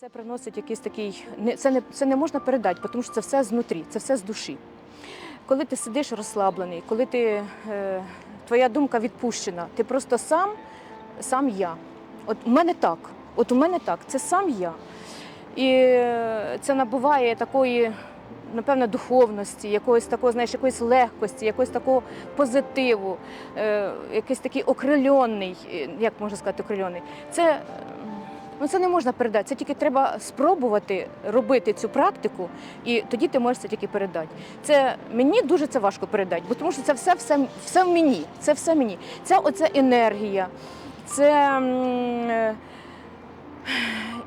Це приносить якийсь такий, це не, це не можна передати, тому що це все знутрі, це все з душі. Коли ти сидиш розслаблений, коли ти, е, твоя думка відпущена, ти просто сам, сам я. От у мене так, от у мене так, це сам я. І е, це набуває такої, напевно, духовності, якоїсь такого, знаєш, якоїсь легкості, якогось такого позитиву, е, якийсь такий окрильонний, е, як можна сказати, окрильонний. Це, ну, це не можна передати. Це тільки треба спробувати робити цю практику, і тоді ти можеш це тільки передати. Це мені дуже це важко передати, бо тому що це все, все, все в мені. Це все мені. Це оця енергія. Це.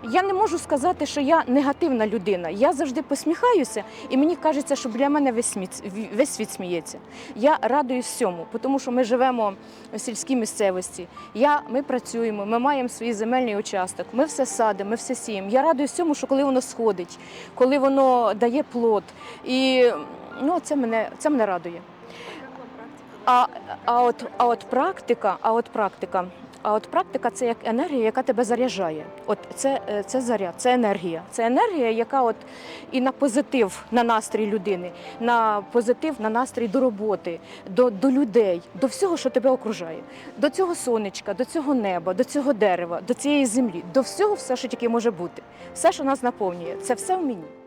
Я не можу сказати, що я негативна людина. Я завжди посміхаюся, і мені кажеться, що біля мене весь світ, весь світ сміється. Я радуюсь всьому, тому що ми живемо в сільській місцевості. Я, ми працюємо, ми маємо свій земельний участок, ми все садимо, ми все сіємо. Я радуюсь всьому, що коли воно сходить, коли воно дає плод. І ну, це мене, це мене радує. А, а, от, а от практика, а от практика. А от практика це як енергія, яка тебе заряджає. От це, е, це заряд, це енергія. Це енергія, яка от і на позитив на настрій людини, на позитив на настрій до роботи, до, до людей, до всього, що тебе окружає, до цього сонечка, до цього неба, до цього дерева, до цієї землі, до всього, все, що тільки може бути. Все, що нас наповнює, це все в мені.